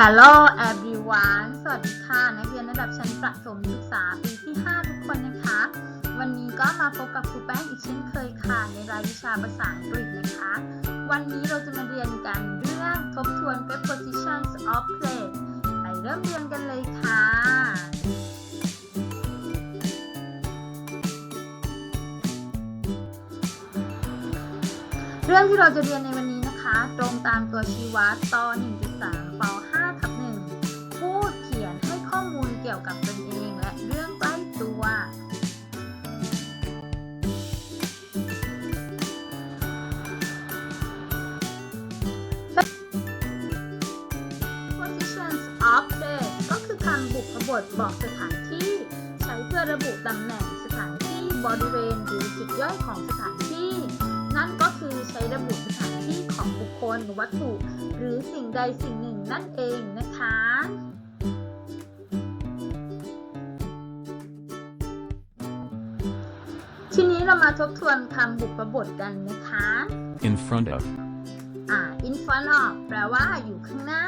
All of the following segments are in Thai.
Hello everyone สวัสดีค่ะ นักเรียนระดับชั้นประถมศึกษาปีที่ 5 ทุกคนนะคะ วันนี้ก็มาพบกับครูแป้งอีกเช่นเคยค่ะ ในรายวิชาภาษาอังกฤษนะคะ วันนี้เราจะมาเรียนกันเรื่องทบทวน prepositions of place ไปเริ่มเรียนกันเลยค่ะ เรื่องที่เราจะเรียนในวันนี้นะคะ ตรงตามตัวชี้วัดตอน1.3ปำบุพบทบอกสถานที่ ใช้เพื่อระบุตำแหน่งสถานที่บริเวณหรือจุดย่อยของสถานที่ นั่นก็คือใช้ระบุสถานที่ของบุคคลวัตถุ หรือสิ่งใดสิ่งหนึ่งนั่นเองนะคะทีนี้เรามาทบทวนคำบุพบทกันนะคะ in front of, อ่า in front of แปลว่าอยู่ข้างหน้า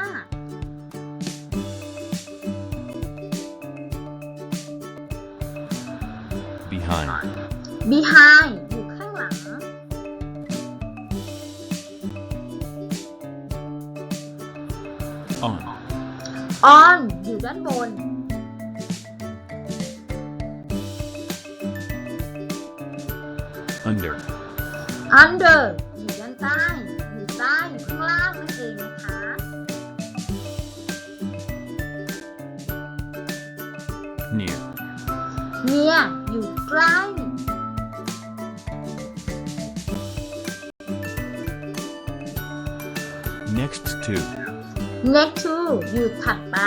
behind, behind อยู่ข้างหลัง on, on อยู่ด้านบน under, under อยู่ด้านใต้ อยู่ใต้อยู่ข้างล่างนั่นเองนะคะ near, near อยู่ ใกล้ next to, next to อยู่ถัดไป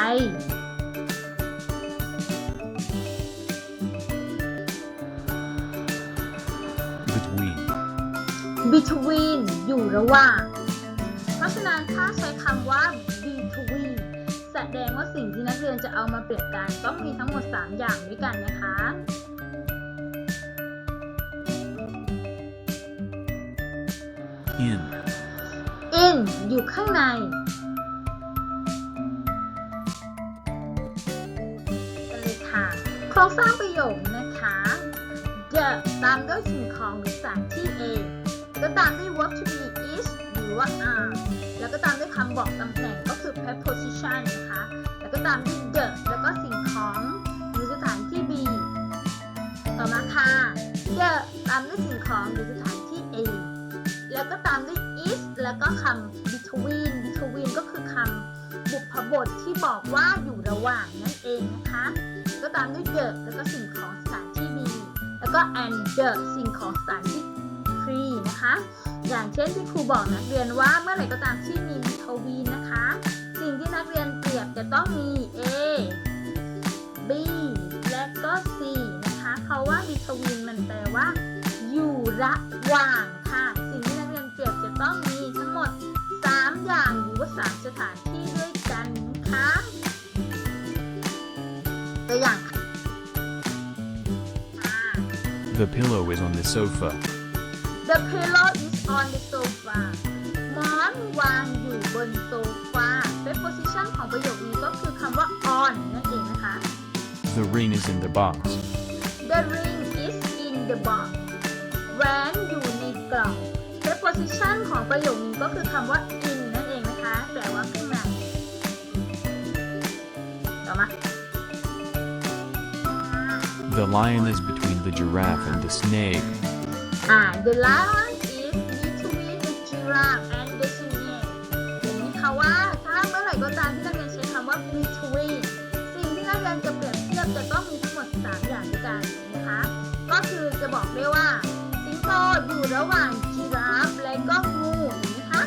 between, between อยู่ระหว่าง เพราะฉะนั้นถ้าใช้คำว่า between แสดงว่าสิ่งที่นักเรียนจะเอามาเปรียบกันต้องมีทั้งหมด 3 อย่างด้วยกันนะคะ in, in อยู่ข้างใน กันเลยค่ะ โครงสร้างประโยคนะคะ the ตามด้วยสิ่งของหรือสถานที่ A ก็ตามด้วย verb to be is หรือว่า are แล้วก็ตามด้วยคำบอกตำแหน่งก็คือ preposition นะคะ แล้วก็ตามด้วย the แล้วก็สิ่งของหรือสถานที่ B ต่อมาค่ะ the ตามด้วยสิ่งของหรือสถาน แล้วก็ตามด้วย is แล้วก็คำ between between ก็คือคำบุพบทที่บอกว่าอยู่ระหว่างนั่นเองนะคะ ก็ตามด้วย the แล้วก็สิ่งของสถานที่ B แล้วก็ and the สิ่งของสถานที่ free นะคะ อย่างเช่นที่ครูบอกนักเรียนว่าเมื่อไหร่ก็ตามที่มี between นะคะ สิ่งที่นักเรียนเปรียบจะต้องมี A B และก็ C นะคะ เพราะว่า between มันแปลว่า อยู่ระหว่าง ถานที่ด้วยกันนะคะตัวอย่างค่ะ the pillow is on the sofa, The pillow is on the sofa หมอนวางอยู่บนโซฟา preposition ของประโยคนี้ก็คือคำว่า on นั่นเองนะคะ the ring is in the box, The ring is in the box แหวนอยู่ในกล่อง preposition ของประโยคนี้ก็คือคำว่า in the lion is between the giraffe and the snake, อ่า the lion is between the giraffe and the snake เห็นไหมคะว่าถ้าเมื่อไหร่ก็ตามที่นักเรียนใช้คำว่า between สิ่งที่นักเรียนจะเปรียบเทียบจะต้องมีทั้งหมด 3 อย่างด้วยกันนะคะ ก็คือจะบอกได้ว่า สิงโตอยู่ระหว่าง giraffe และก็งูเห็นไหมคะ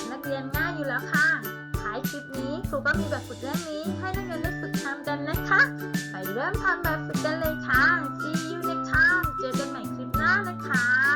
ับนักเรียนง่ายอยู่แล้วค่ะท้ายคลิปนี้ครูก็มีแบบฝึกเรื่องนี้ให้นักเรียนได้ฝึกทำกันนะคะ ไปเริ่มทำแบบฝึกกันเลยค่ะ see you next time เจอกันใหม่คลิปหน้านะคะ